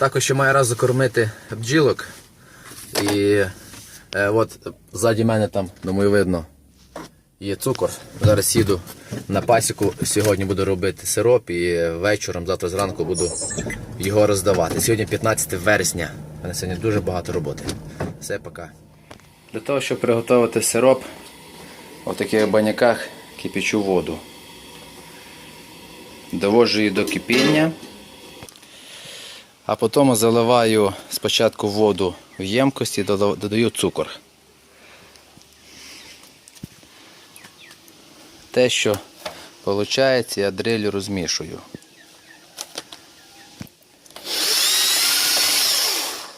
Також ще маю раз закормити бджілок. І е, от ззаді мене там, думаю, видно, є цукор. Зараз їду на пасіку. Сьогодні буду робити сироп і вечором, завтра зранку буду його роздавати. Сьогодні 15 вересня. У мене сьогодні дуже багато роботи. Все, пока. Для того, щоб приготувати сироп, в таких баняках кипячу воду. Доводжу її до кипіння. А потім заливаю спочатку воду в ємкості, додаю цукор. Те, що виходить, я дрелю розмішую.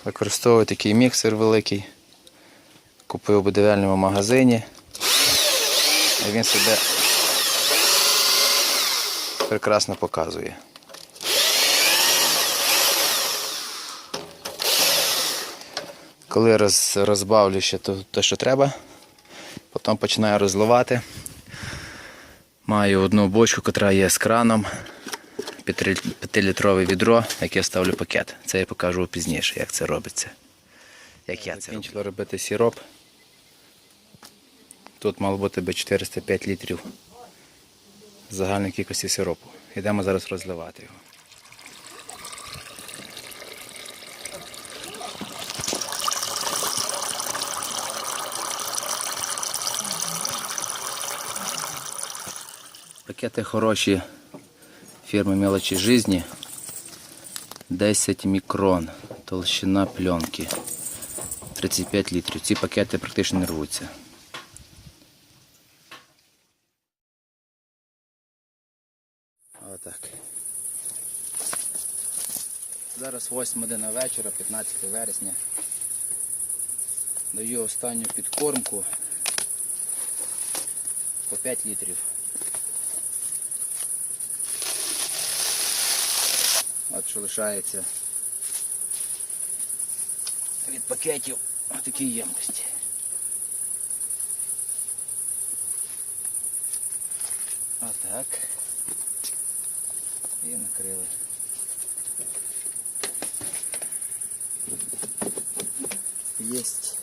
Використовую такий міксер великий. Купив у будівельному магазині. І він себе прекрасно показує. Коли роз, розбавлю ще то, те, що треба, потім починаю розливати. Маю одну бочку, яка є з краном, 5-літрове відро, яке я ставлю пакет. Це я покажу пізніше, як це робиться. Як я це Закінчила робити сироп. Тут мало бути би 405 літрів загальної кількості сиропу. Йдемо зараз розливати його. Пакети хороші фірми Мелочі Жизні. 10 мікрон. Толщина пленки. 35 літрів. Ці пакети практично не рвуться. Отак. Зараз 8 година вечора, 15 вересня. Даю останню підкормку по 5 літрів. От що лишається від пакетів в такій ємкості. Отак. І накрили. Єсть.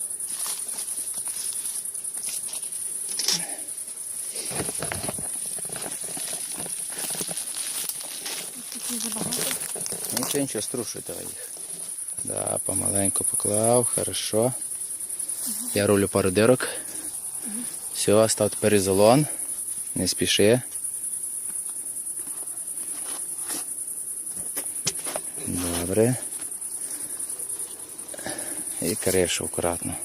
Нічого, нічого, струшуй давай їх. Да, помаленьку поклав, хорошо. Я роблю пару дирок. Все, став тепер ізолон. Не спіши. Добре. І кришу акуратно.